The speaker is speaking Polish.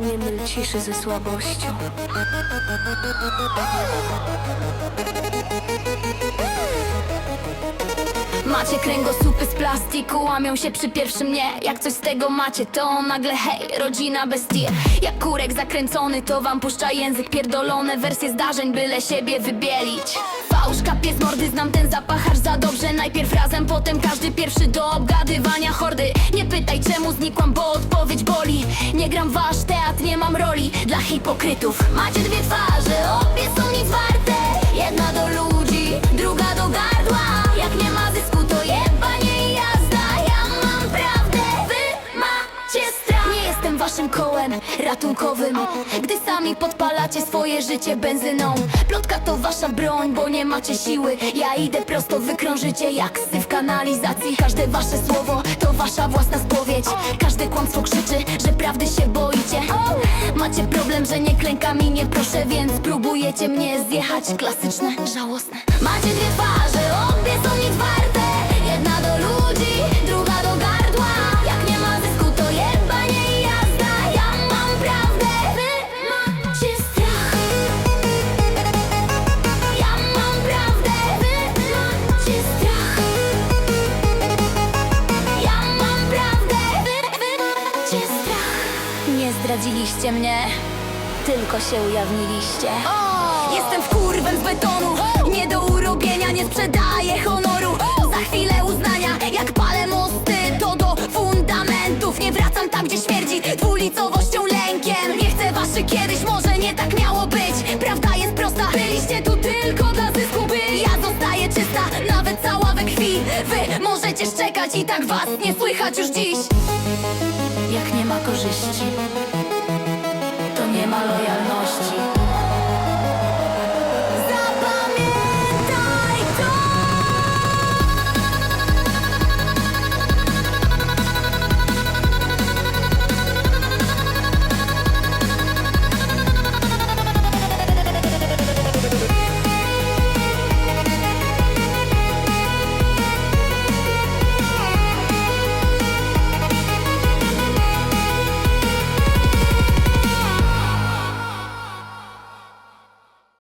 Nie myl ciszy ze słabością. Macie kręgosłupy z plastiku, łamią się przy pierwszym nie Jak coś z tego macie, to nagle hej, rodzina bestie Jak kurek zakręcony, to wam puszcza język pierdolone. Wersje zdarzeń, byle siebie wybielić Fałsz kapie z mordy, znam ten zapach aż za dobrze. Najpierw razem, potem każdy pierwszy do obgadywania hordy. Nie pytaj czemu znikłam, bo odpowiedź boli. Nie gram wasz teatr, nie mam roli. Dla hipokrytów Macie dwie twarze, obie są nic warte. Jedna do ludzi, druga ratunkowym. Gdy sami podpalacie swoje życie benzyną. Plotka to wasza broń, bo nie macie siły. Ja idę prosto, wykrążycie jak syf kanalizacji. Każde wasze słowo to wasza własna spowiedź. Każde kłamstwo krzyczy, że prawdy się boicie. Macie problem, że nie klękam i nie proszę Więc próbujecie mnie zjechać. Klasyczne, żałosne. Macie dwie twarze, zdradziliście mnie, tylko się ujawniliście. Jestem wkurwem z betonu, nie do urobienia, nie sprzedaję honoru. Za chwilę uznania, jak palę mosty, to do fundamentów. Nie wracam tam, gdzie śmierdzi dwulicowością, lękiem. Nie chcę waszych kiedyś, może nie tak miało być. Prawda jest prosta, byliście tu tylko dla zysku byli Ja zostaję czysta, nawet cała we krwi Wy możecie szczekać i tak was nie słychać już dziś. Jak nie ma korzyści, to nie ma lojalności